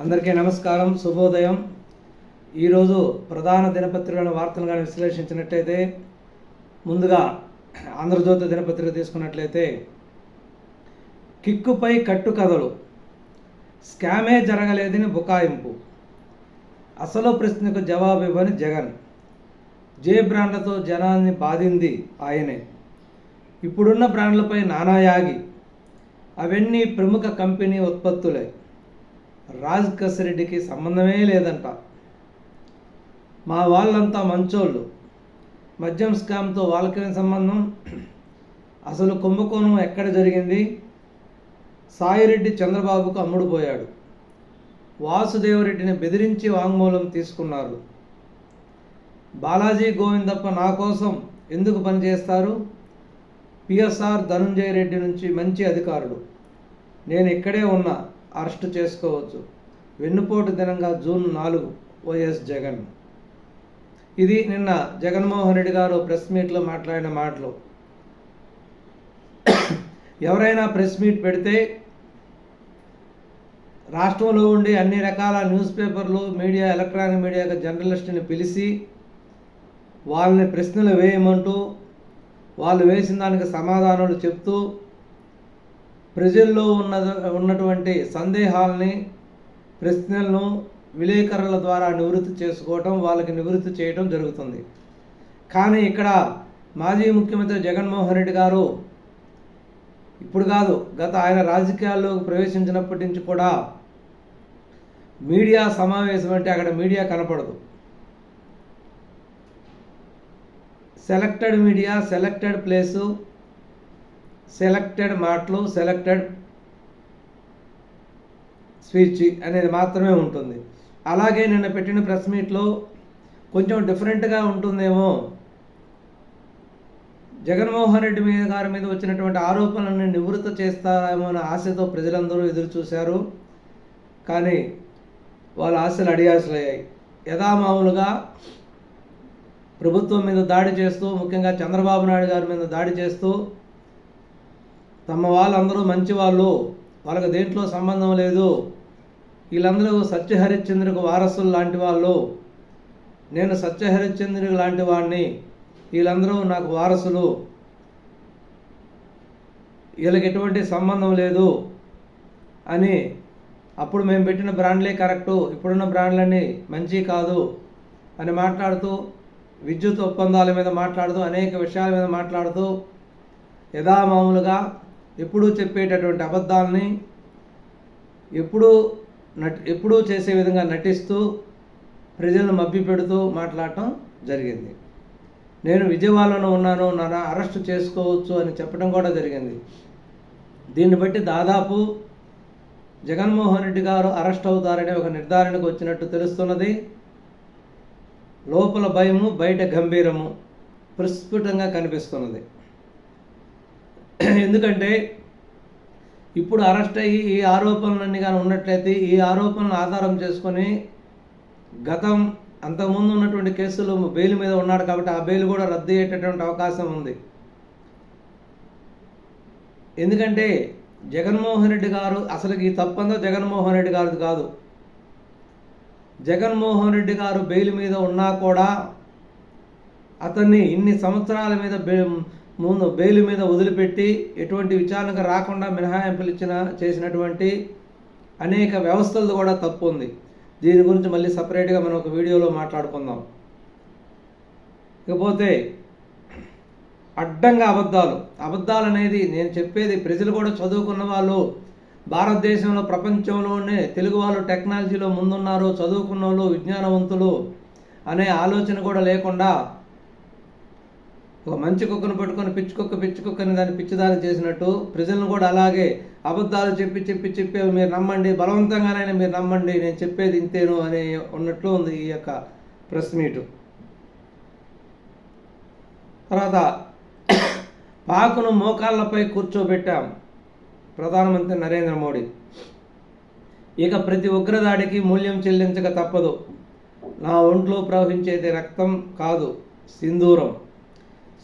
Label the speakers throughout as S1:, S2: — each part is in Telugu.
S1: అందరికీ నమస్కారం శుభోదయం. ఈరోజు ప్రధాన దినపత్రికలను వార్తలుగా విశ్లేషించినట్లయితే ముందుగా ఆంధ్రజ్యోతి దినపత్రిక తీసుకున్నట్లయితే కిక్కుపై కట్టు కథలు. స్కామే జరగలేదని బుకాయింపు. అసలు ప్రశ్నకు జవాబు ఇవ్వని జగన్. జే బ్రాండ్లతో జనాన్ని బాధింది ఆయనే. ఇప్పుడున్న బ్రాండ్లపై నానాయాగి అవన్నీ ప్రముఖ కంపెనీ ఉత్పత్తులే. రాజ్ రెడ్డికి సంబంధమే లేదంట. మా వాళ్ళంతా మంచోళ్ళు. మద్యం స్కామ్తో వాళ్ళకేం సంబంధం? అసలు కుంభకోణం ఎక్కడ జరిగింది? సాయిరెడ్డి చంద్రబాబుకు అమ్ముడుపోయాడు వాసుదేవరెడ్డిని బెదిరించి వాంగ్మూలం తీసుకున్నారు. బాలాజీ గోవిందప్ప నా కోసం ఎందుకు పనిచేస్తారు పిఎస్ఆర్ ధనుంజయ రెడ్డి నుంచి మంచి అధికారులు నేను ఇక్కడే ఉన్నా. అరెస్ట్ చేసుకోవచ్చు. వెన్నుపోటు దినంగా జూన్ నాలుగు వైఎస్ జగన్. ఇది నిన్న జగన్మోహన్ రెడ్డి గారు ప్రెస్ మీట్లో మాట్లాడిన మాటలు. ఎవరైనా ప్రెస్ మీట్ పెడితే రాష్ట్రంలో ఉండి అన్ని రకాల న్యూస్ పేపర్లు మీడియా ఎలక్ట్రానిక్ మీడియా జర్నలిస్టుని పిలిచి వాళ్ళని ప్రశ్నలు వేయమంటూ వాళ్ళు వేసిన దానికి సమాధానాలు చెప్తూ ప్రజల్లో ఉన్న ఉన్నటువంటి సందేహాలని ప్రశ్నలను విలేకరుల ద్వారా నివృత్తి చేసుకోవటం వాళ్ళకి నివృత్తి చేయటం జరుగుతుంది. కానీ ఇక్కడ మాజీ ముఖ్యమంత్రి జగన్మోహన్ రెడ్డి గారు ఇప్పుడు కాదు గత ఆయన రాజకీయాల్లోకి ప్రవేశించినప్పటి నుంచి కూడా మీడియా సమావేశం అంటే అక్కడ మీడియా కనపడదు. Selected media selected place selected మాటలు సెలెక్టెడ్ స్పీచ్ అనేది మాత్రమే ఉంటుంది. అలాగే నిన్న పెట్టిన ప్రెస్ మీట్లో కొంచెం డిఫరెంట్గా ఉంటుందేమో. జగన్మోహన్ రెడ్డి మీద గారి మీద వచ్చినటువంటి ఆరోపణలను నివృత్తి చేస్తారేమో అనే ఆశతో ప్రజలందరూ ఎదురు చూశారు. కానీ వాళ్ళ ఆశలు అడియాసలయ్యాయి. యథామామూలుగా ప్రభుత్వం మీద దాడి చేస్తూ ముఖ్యంగా చంద్రబాబు నాయుడు గారి మీద దాడి చేస్తూ తమ వాళ్ళందరూ మంచి వాళ్ళు వాళ్ళకి దేంట్లో సంబంధం లేదు. వీళ్ళందరూ సత్యహరిశ్చంద్రుడికి వారసులు లాంటి వాళ్ళు. నేను సత్యహరిశ్చంద్రుడి లాంటి వాడిని వీళ్ళందరూ నాకు వారసులు. వీళ్ళకి ఎటువంటి సంబంధం లేదు అని అప్పుడు మేము పెట్టిన బ్రాండ్లే కరెక్టు. ఇప్పుడున్న బ్రాండ్లన్నీ మంచి కాదు అని మాట్లాడుతూ విద్యుత్ ఒప్పందాల మీద మాట్లాడుతూ అనేక విషయాల మీద మాట్లాడుతూ యథామామూలుగా ఎప్పుడూ చెప్పేటటువంటి అబద్ధాలని ఎప్పుడూ నట్ ఎప్పుడూ చేసే విధంగా నటిస్తూ ప్రజలను మభ్యపెడుతూ మాట్లాడటం జరిగింది. నేను విజయవాడలో ఉన్నాను నన్ను అరెస్ట్ చేసుకోవచ్చు అని చెప్పడం కూడా జరిగింది. దీన్ని బట్టి దాదాపు జగన్మోహన్ రెడ్డి గారు అరెస్ట్ అవుతారనే ఒక నిర్ధారణకు వచ్చినట్టు తెలుస్తున్నది. లోపల భయము బయట గంభీరము ప్రస్ఫుటంగా కనిపిస్తున్నది. ఎందుకంటే ఇప్పుడు అరెస్ట్ అయ్యి ఈ ఆరోపణలన్నీ కానీ ఉన్నట్లయితే ఈ ఆరోపణలు ఆధారం చేసుకొని గతం అంతకుముందు ఉన్నటువంటి కేసులు బెయిల్ మీద ఉన్నాడు కాబట్టి ఆ బెయిల్ కూడా రద్దు అయ్యేటటువంటి అవకాశం ఉంది. ఎందుకంటే జగన్మోహన్ రెడ్డి గారు అసలు ఈ తప్పందో జగన్మోహన్ రెడ్డి గారిది కాదు. జగన్మోహన్ రెడ్డి గారు బెయిల్ మీద ఉన్నా కూడా అతన్ని ఇన్ని సంవత్సరాల మీద బె ముందు బెయిల్ మీద వదిలిపెట్టి ఎటువంటి విచారణకు రాకుండా మినహాయింపులు ఇచ్చిన చేసినటువంటి అనేక వ్యవస్థలది కూడా తప్పు ఉంది. దీని గురించి మళ్ళీ సపరేట్గా మనం ఒక వీడియోలో మాట్లాడుకుందాం. ఇకపోతే అడ్డంగా అబద్ధాలు. అబద్ధాలు అనేది నేను చెప్పేది ప్రజలు కూడా చదువుకున్న వాళ్ళు భారతదేశంలో ప్రపంచంలోనే తెలుగు వాళ్ళు టెక్నాలజీలో ముందున్నారు చదువుకున్న వాళ్ళు విజ్ఞానవంతులు అనే ఆలోచన కూడా లేకుండా ఒక మంచి కుక్కను పట్టుకొని పిచ్చి కుక్క పిచ్చి కుక్కని దాన్ని పిచ్చిదారి చేసినట్టు ప్రజలను కూడా అలాగే అబద్ధాలు చెప్పి చెప్పి చెప్పి మీరు నమ్మండి బలవంతంగానైనా మీరు నమ్మండి నేను చెప్పేది ఇంతేను అని ఉన్నట్లు ఉంది ఈ యొక్క ప్రెస్ మీటు. తర్వాత పాకును మోకాళ్ళపై కూర్చోబెట్టాం ప్రధానమంత్రి నరేంద్ర మోడీ. ఇక ప్రతి ఉగ్రదాడికి మూల్యం చెల్లించక తప్పదు. నా ఒంట్లో ప్రవహించేది రక్తం కాదు సింధూరం.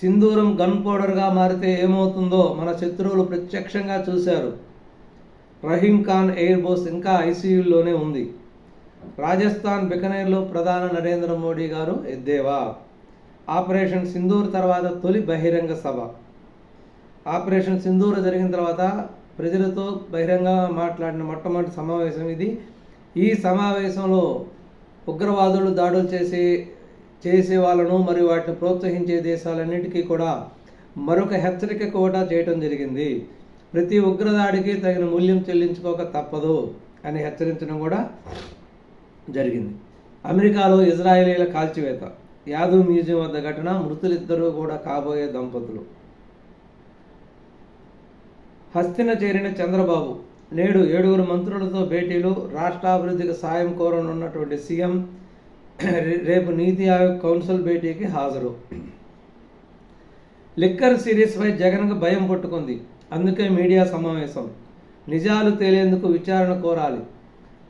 S1: సింధూరం గన్ పౌడర్గా మారితే ఏమవుతుందో మన శత్రువులు ప్రత్యక్షంగా చూశారు. రహీం ఖాన్ ఎయిర్ బోస్ ఇంకా ఐసీయూలోనే ఉంది. రాజస్థాన్ బికనేర్లో ప్రధాని నరేంద్ర మోడీ గారు ఎద్దేవా. ఆపరేషన్ సింధూర్ తర్వాత తొలి బహిరంగ సభ. ఆపరేషన్ సింధూర్ జరిగిన తర్వాత ప్రజలతో బహిరంగ మాట్లాడిన మొట్టమొదటి సమావేశం ఇది. ఈ సమావేశంలో ఉగ్రవాదులు దాడులు చేసి చేసే వాళ్ళను మరియు వాటిని ప్రోత్సహించే దేశాలన్నిటికీ కూడా మరొక హెచ్చరిక కూడా చేయటం జరిగింది. ప్రతి ఉగ్రదాడికి తగిన మూల్యం చెల్లించుకోక తప్పదు అని హెచ్చరించడం కూడా జరిగింది. అమెరికాలో ఇజ్రాయేలీల కాల్చివేత యాదవ్ మ్యూజియం వద్ద ఘటన మృతులిద్దరూ కూడా కాబోయే దంపతులు. హస్తిన చేరిన చంద్రబాబు నేడు ఏడుగురు మంత్రులతో భేటీలు రాష్ట్రాభివృద్ధికి సాయం కోరనున్నటువంటి సీఎం రేపు నీతి ఆయోగ్ కౌన్సిల్ భేటీకి హాజరు. లిక్కర్ సిరీస్పై జగన్కు భయం పట్టుకుంది. అందుకే మీడియా సమావేశం. నిజాలు తేలేందుకు విచారణ కోరాలి.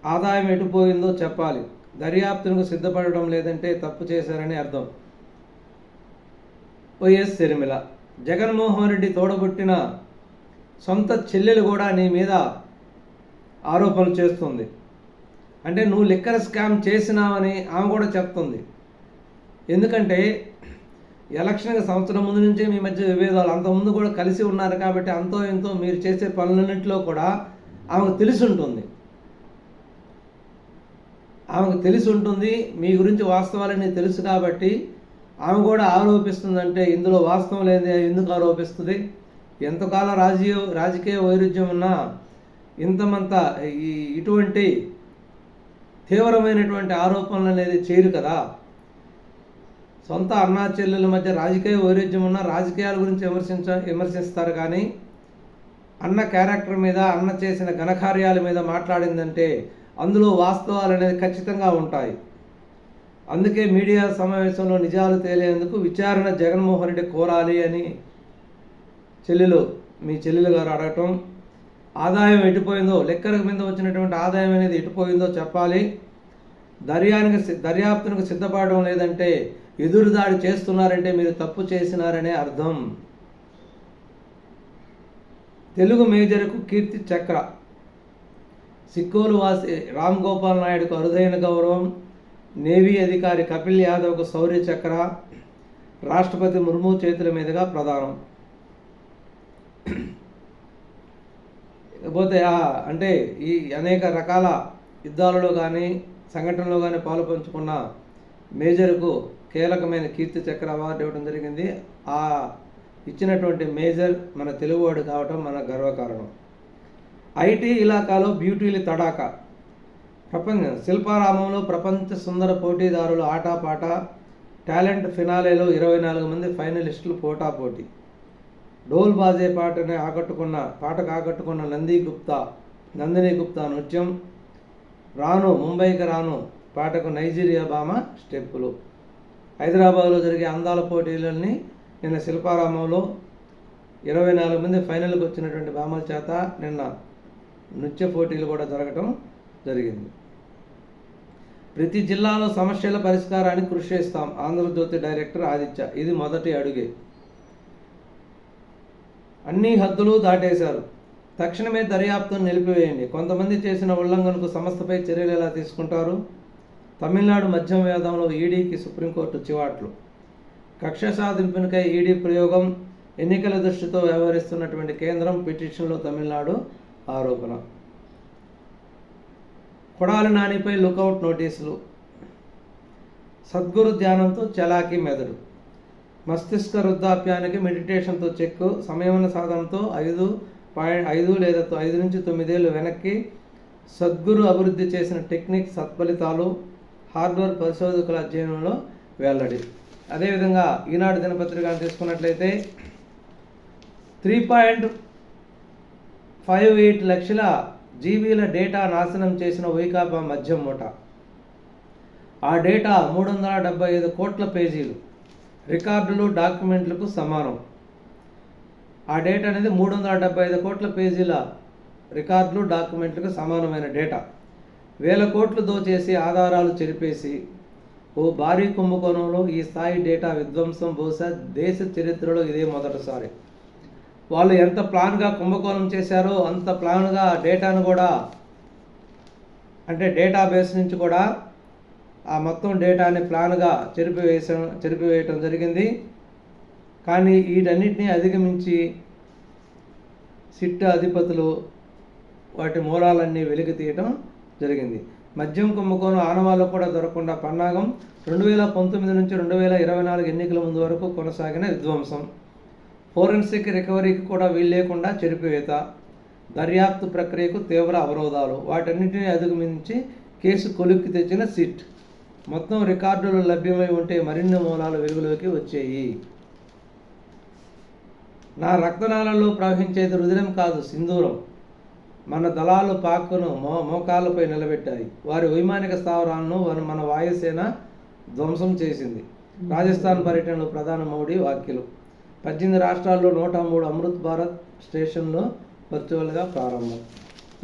S1: ఆదాయం ఎటుపోయిందో చెప్పాలి. దర్యాప్తునకు సిద్ధపడడం లేదంటే తప్పు చేశారని అర్థం. వైఎస్ శర్మిల. జగన్మోహన్ రెడ్డి తోడబుట్టిన సొంత చెల్లెలు కూడా నీ మీద ఆరోపణలు చేస్తుంది. అంటే నువ్వు లిక్కర్ స్కామ్ చేసినావని ఆమె కూడా చెప్తుంది. ఎందుకంటే ఎలక్షన్కి సంవత్సరం ముందు నుంచే మీ మధ్య విభేదాలు అంతకుముందు కూడా కలిసి ఉన్నారు కాబట్టి అంతో ఎంతో మీరు చేసే పనులన్నింటిలో కూడా ఆమెకు తెలిసి ఉంటుంది. ఆమెకు తెలిసి ఉంటుంది మీ గురించి వాస్తవాలని తెలుసు కాబట్టి ఆమె కూడా ఆరోపిస్తుందంటే ఇందులో వాస్తవం లేదు ఎందుకు ఆరోపిస్తుంది? ఎంతకాలం రాజకీయ రాజకీయ వైరుధ్యం ఉన్నా ఇంతమంత ఈ ఇటువంటి తీవ్రమైనటువంటి ఆరోపణలు అనేది చేయరు కదా. సొంత అన్నా చెల్లెల మధ్య రాజకీయ వైరుధ్యం ఉన్న రాజకీయాల గురించి విమర్శించ విమర్శిస్తారు కానీ అన్న క్యారెక్టర్ మీద అన్న చేసిన ఘనకార్యాల మీద మాట్లాడిందంటే అందులో వాస్తవాలు అనేది ఖచ్చితంగా ఉంటాయి. అందుకే మీడియా సమావేశంలో నిజాలు తేలేందుకు విచారణ జగన్మోహన్ రెడ్డి కోరాలి అని చెల్లెలు మీ చెల్లెలు గారు అడగటం ఆదాయం ఎటుపోయిందో లెక్కల మీద వచ్చినటువంటి ఆదాయం అనేది ఎటుపోయిందో చెప్పాలి. దర్యానికి దర్యాప్తునకు సిద్ధపడడం లేదంటే ఎదురుదాడి చేస్తున్నారంటే మీరు తప్పు చేసినారనే అర్థం. తెలుగు మేజర్కు కీర్తి చక్ర. సిక్కోలు వాసి రామ్ గోపాల్ నాయుడుకు అరుదైన గౌరవం. నేవీ అధికారి కపిల్ యాదవ్కు శౌర్య చక్ర. రాష్ట్రపతి ముర్ము చేతుల మీదుగా ప్రదానం పోతే అంటే ఈ అనేక రకాల యుద్ధాలలో కానీ సంఘటనలో కానీ పాలు పంచుకున్న మేజర్కు కీలకమైన కీర్తి చక్ర అవార్డు ఇవ్వడం జరిగింది. ఆ ఇచ్చినటువంటి మేజర్ మన తెలుగువాడు కావటం మన గర్వకారణం. ఐటీ ఇలాకాలో బ్యూటీలు తడాక. ప్రపంచ శిల్పారామంలో ప్రపంచ సుందర పోటీదారులు ఆటాపాట టాలెంట్ ఫినాలేలో ఇరవై నాలుగు మంది ఫైనలిస్టులు పోటాపోటీ డోల్ బాజే పాటని ఆకట్టుకున్న పాటకు ఆకట్టుకున్న నంది గుప్తా నందిని గుప్తా నృత్యం. రాను ముంబైకి రాను పాటకు నైజీరియా బామ స్టెప్పులు. హైదరాబాద్లో జరిగే అందాల పోటీలని నిన్న శిల్పారామంలో ఇరవై నాలుగు మంది ఫైనల్కి వచ్చినటువంటి బామల చేత నిన్న నృత్య పోటీలు కూడా జరగటం జరిగింది. ప్రతి జిల్లాలో సమస్యల పరిష్కారానికి కృషి చేస్తాం ఆంధ్రజ్యోతి డైరెక్టర్ ఆదిత్య. ఇది మొదటి అడుగే. అన్ని హద్దులు దాటేశారు. తక్షణమే దర్యాప్తును నిలిపివేయండి. కొంతమంది చేసిన ఉల్లంఘనకు సంస్థపై చర్యలు ఎలా తీసుకుంటారు? తమిళనాడు మద్యం వేదంలో ఈడీకి సుప్రీంకోర్టు చివాట్లు. కక్ష సాధింపునికై ఈడీ ప్రయోగం ఎన్నికల దృష్టితో వ్యవహరిస్తున్నటువంటి కేంద్రం పిటిషన్లో తమిళనాడు ఆరోపణ. కొడాలి నానిపై లుకౌట్ నోటీసులు. సద్గురు ధ్యానంతో చలాకీ మెదడు. మస్తిష్క వృద్ధాప్యానికి మెడిటేషన్తో చెక్కు. సంయమన సాధనతో ఐదు పాయింట్ ఐదు లేదా ఐదు నుంచి తొమ్మిదేళ్ళు వెనక్కి సద్గురు అభివృద్ధి చేసిన టెక్నిక్ సత్ఫలితాలు హార్డ్వేర్ పరిశోధకుల అధ్యయనంలో వెల్లడి. అదేవిధంగా ఈనాడు దినపత్రికను తీసుకున్నట్లయితే త్రీ పాయింట్ ఫైవ్ ఎయిట్ లక్షల జీబీల డేటా నాశనం చేసిన వైకాపా మద్యం మూట. ఆ డేటా మూడు వందల డెబ్బై ఐదు కోట్ల పేజీలు. రికార్డులు డాక్యుమెంట్లకు సమానం. ఆ డేటా అనేది మూడు వందల డెబ్బై ఐదు కోట్ల పేజీల రికార్డులు డాక్యుమెంట్లకు సమానమైన డేటా. వేల కోట్లు దోచేసి ఆధారాలు చెరిపేసి ఓ భారీ కుంభకోణంలో ఈ స్థాయి డేటా విధ్వంసం బహుశా దేశ చరిత్రలో ఇదే మొదటిసారి. వాళ్ళు ఎంత ప్లాన్గా కుంభకోణం చేశారో అంత ప్లాన్గా డేటాను కూడా అంటే డేటాబేస్ నుంచి కూడా ఆ మొత్తం డేటాని ప్లాన్గా చెరిపివేస చెరిపివేయటం జరిగింది. కానీ వీటన్నిటిని అధిగమించి సిట్ అధిపతులు వాటి మూలాలన్నీ వెలికి తీయటం జరిగింది. మద్యం కుంభకోణం ఆనవాళ్ళు కూడా దొరకకుండా పన్నాగం రెండు వేల పంతొమ్మిది నుంచి రెండు వేల ఇరవై నాలుగు ఎన్నికల ముందు వరకు కొనసాగిన విధ్వంసం. ఫోరెన్సిక్ రికవరీకి కూడా వీల్లేకుండా చెరిపివేత దర్యాప్తు ప్రక్రియకు తీవ్ర అవరోధాలు. వాటన్నిటిని అధిగమించి కేసు కొలుక్కి తెచ్చిన సిట్. మొత్తం రికార్డులు లభ్యమై ఉంటే మరిన్ని మూలాలు వెలుగులోకి వచ్చాయి. నా రక్తనాళంలో ప్రవహించేది రుదిరం కాదు సింధూరం. మన దళాలు పాక్కును మో మోకాళ్ళపై నిలబెట్టాయి. వారి వైమానిక స్థావరాలను మన వాయుసేన ధ్వంసం చేసింది. రాజస్థాన్ పర్యటనలో ప్రధాన మోడీ వ్యాఖ్యలు. పద్దెనిమిది రాష్ట్రాల్లో నూట మూడు అమృత్ భారత్ స్టేషన్లో వర్చువల్గా ప్రారంభం.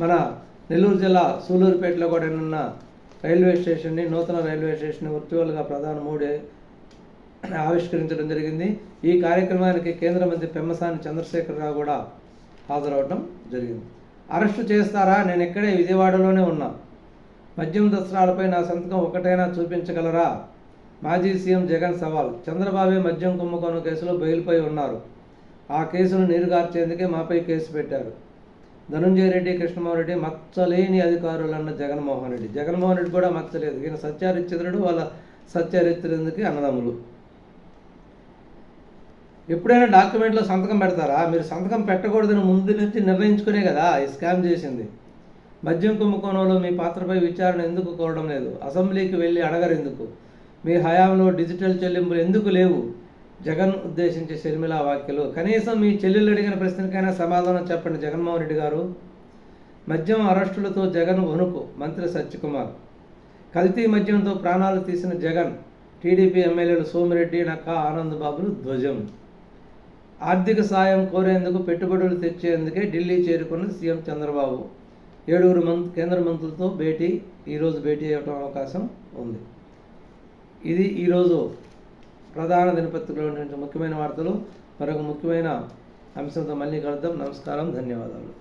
S1: మన నెల్లూరు జిల్లా సూలూరుపేటలో కూడా నిన్న రైల్వే స్టేషన్ని నూతన రైల్వే స్టేషన్ వర్చువల్గా ప్రధాని మోడీ ఆవిష్కరించడం జరిగింది. ఈ కార్యక్రమానికి కేంద్ర మంత్రి పెమ్మసాని చంద్రశేఖరరావు కూడా హాజరవడం జరిగింది. అరెస్టు చేస్తారా? నేను ఇక్కడే విజయవాడలోనే ఉన్నా. మద్యం దసరాలపై నా సంతకం ఒకటైనా చూపించగలరా? మాజీ సీఎం జగన్ సవాల్. చంద్రబాబే మద్యం కుంభకోణం కేసులో బెయిల్పై ఉన్నారు. ఆ కేసును నీరుగార్చేందుకే మాపై కేసు పెట్టారు. ధనుంజయ రెడ్డి కృష్ణమోహన్ రెడ్డి మచ్చలేని అధికారులు అన్న జగన్మోహన్ రెడ్డి. జగన్మోహన్ రెడ్డి కూడా మచ్చలేదు. ఈయన సత్యారిత్రుడు వాళ్ళ సత్యారిత్రుడికి అన్నదమ్ములు. ఎప్పుడైనా డాక్యుమెంట్లో సంతకం పెడతారా? మీరు సంతకం పెట్టకూడదని ముందు నుంచి నిర్ణయించుకునే కదా ఈ స్కామ్ చేసింది. మద్యం కుంభకోణంలో మీ పాత్రపై విచారణ ఎందుకు కోరడం లేదు? అసెంబ్లీకి వెళ్ళి అడగరు ఎందుకు? మీ హయాంలో డిజిటల్ చెల్లింపులు ఎందుకు లేవు? జగన్ ఉద్దేశించి షర్మిల వ్యాఖ్యలు. కనీసం మీ చెల్లెళ్ళు అడిగిన ప్రశ్నకైనా సమాధానం చెప్పండి జగన్మోహన్ రెడ్డి గారు. మద్యం అరెస్టులతో జగన్ వణుకు మంత్రి సత్యకుమార్. కల్తీ మద్యంతో ప్రాణాలు తీసిన జగన్ టీడీపీ ఎమ్మెల్యేలు సోమిరెడ్డి నక్క ఆనంద్ బాబులు ధ్వజం. ఆర్థిక సాయం కోరేందుకు పెట్టుబడులు తెచ్చేందుకే ఢిల్లీ చేరుకున్న సీఎం చంద్రబాబు. ఏడుగురు మంత్ కేంద్ర మంత్రులతో భేటీ ఈరోజు భేటీ అవ్వడం అవకాశం ఉంది. ఇది ఈరోజు ప్రధాన దినపత్రికలో ఉన్నటువంటి ముఖ్యమైన వార్తలు మరొక ముఖ్యమైన అంశంతో మళ్ళీ కలుద్దాం. నమస్కారం ధన్యవాదాలు